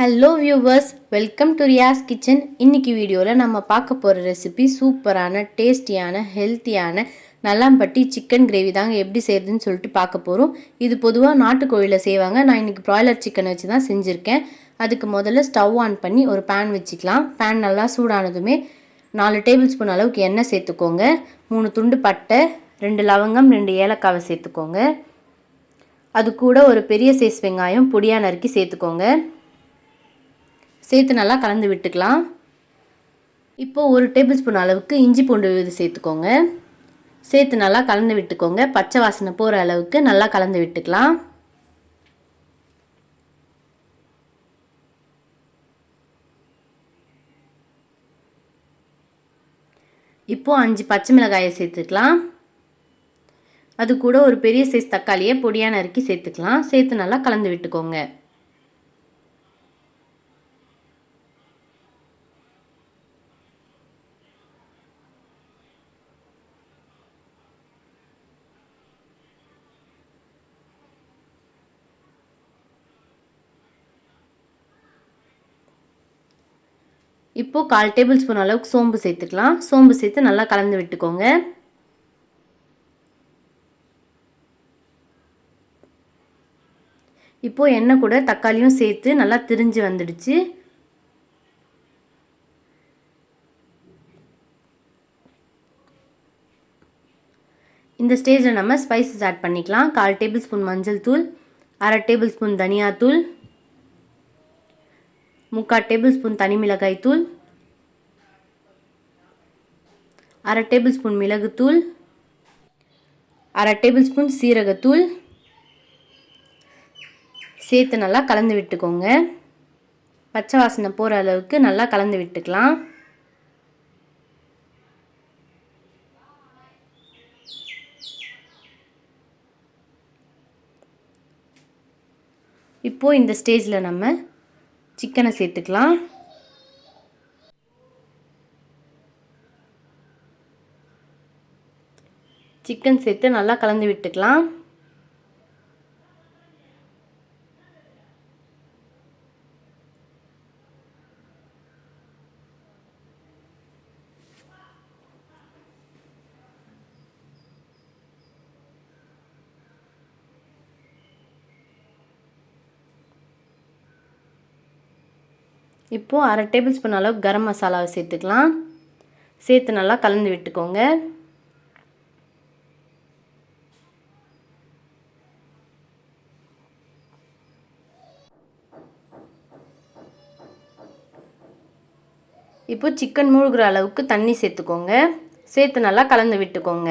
Hello viewers welcome to Riyas kitchen இன்னைக்கு வீடியோவில் நம்ம பார்க்க போகிற ரெசிபி சூப்பரான டேஸ்டியான ஹெல்த்தியான நல்லாம்பட்டி சிக்கன் கிரேவி தாங்க எப்படி செய்யறதுன்னு சொல்லிட்டு பார்க்க போகிறோம் இது பொதுவாக நாட்டுக்கோழியில் செய்வாங்க. நான் இன்னைக்கு ப்ராய்லர் சிக்கன் வச்சு தான் செஞ்சுருக்கேன். அதுக்கு முதல்ல ஸ்டவ் ஆன் பண்ணி ஒரு பேன் வச்சுக்கலாம். பேன் நல்லா சூடானதுமே நாலு டேபிள் ஸ்பூன் அளவுக்கு எண்ணெய் சேர்த்துக்கோங்க. மூணு துண்டு பட்டை ரெண்டு லவங்கம் ரெண்டு ஏலக்காவை சேர்த்துக்கோங்க. அது கூட ஒரு பெரிய சைஸ் வெங்காயம் பொடியாக நறுக்கி சேர்த்துக்கோங்க. சேர்த்து நல்லா கலந்து விட்டுக்கலாம். இப்போது ஒரு டேபிள் ஸ்பூன் அளவுக்கு இஞ்சி பூண்டு இது சேர்த்துக்கோங்க. சேர்த்து நல்லா கலந்து விட்டுக்கோங்க. பச்சை வாசனை போகிற அளவுக்கு நல்லா கலந்து விட்டுக்கலாம். இப்போது அஞ்சு பச்சை மிளகாயை சேர்த்துக்கலாம். அது கூட ஒரு பெரிய சைஸ் தக்காளியை பொடியாக நறுக்கி சேர்த்துக்கலாம். சேர்த்து நல்லா கலந்து விட்டுக்கோங்க. இப்போது கால் டேபிள் ஸ்பூன் அளவுக்கு சோம்பு சேர்த்துக்கலாம். சோம்பு சேர்த்து நல்லா கலந்து விட்டுக்கோங்க. இப்போது எண்ணெய் கூட தக்காளியும் சேர்த்து நல்லா திரிஞ்சு வந்துடுச்சு. இந்த ஸ்டேஜில் நம்ம ஸ்பைசஸ் ஆட் பண்ணிக்கலாம். கால் டேபிள் ஸ்பூன் மஞ்சள் தூள் அரை டேபிள் ஸ்பூன் தனியாத்தூள் முக்கால் டேபிள் ஸ்பூன் தனி மிளகாய் தூள். அரை டேபிள் ஸ்பூன் மிளகுத்தூள் அரை டேபிள் ஸ்பூன் சீரகத்தூள் சேர்த்து நல்லா கலந்து விட்டுக்கோங்க. பச்சை வாசனை போகிற அளவுக்கு நல்லா கலந்து விட்டுக்கலாம். இப்போது இந்த ஸ்டேஜில் நம்ம சிக்கனை சேர்த்துக்கலாம். சிக்கன் சேர்த்து நல்லா கலந்து விட்டுக்கலாம். இப்போது அரை டேபிள் ஸ்பூன் அளவு கரம் மசாலாவை சேர்த்துக்கலாம். சேர்த்து நல்லா கலந்து விட்டுக்கோங்க. இப்போ சிக்கன் மூழ்கிற அளவுக்கு தண்ணி சேர்த்துக்கோங்க. சேர்த்து நல்லா கலந்து விட்டுக்கோங்க.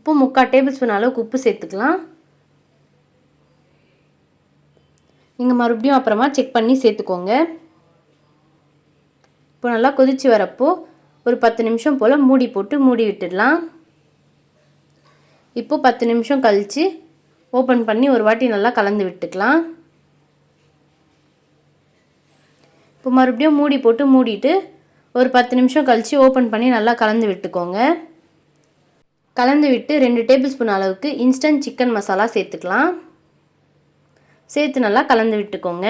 இப்போ முக்கால் டேபிள் ஸ்பூன் அளவுக்கு உப்பு சேர்த்துக்கலாம். நீங்கள் மறுபடியும் அப்புறமா செக் பண்ணி சேர்த்துக்கோங்க. இப்போ நல்லா கொதித்து வரப்போ ஒரு பத்து நிமிஷம் போல் மூடி போட்டு மூடி விட்டுடலாம். இப்போது பத்து நிமிஷம் கழித்து ஓப்பன் பண்ணி ஒரு வாட்டி நல்லா கலந்து விட்டுக்கலாம். இப்போ மறுபடியும் மூடி போட்டு மூடிட்டு ஒரு பத்து நிமிஷம் கழித்து ஓப்பன் பண்ணி நல்லா கலந்து விட்டுக்கோங்க. கலந்து விட்டு ரெண்டு டேபிள் ஸ்பூன் அளவுக்கு இன்ஸ்டன்ட் சிக்கன் மசாலா சேர்த்துக்கலாம். சேர்த்து நல்லா கலந்து விட்டுக்கோங்க.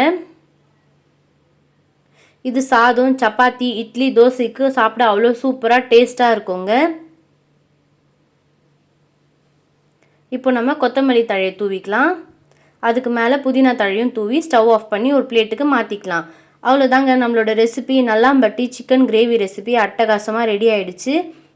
இது சாதம் சப்பாத்தி இட்லி தோசைக்கு சாப்பிட அவ்வளோ சூப்பராக டேஸ்ட்டாக இருக்குங்க. இப்போ நம்ம கொத்தமல்லி தழையை தூவிக்கலாம். அதுக்கு மேலே புதினா தழையும் தூவி ஸ்டவ் ஆஃப் பண்ணி ஒரு பிளேட்டுக்கு மாற்றிக்கலாம் அவ்வளோதாங்க நம்மளோட recipe. Nallampatti chicken gravy recipe அட்டகாசமாக ரெடி ஆகிடுச்சு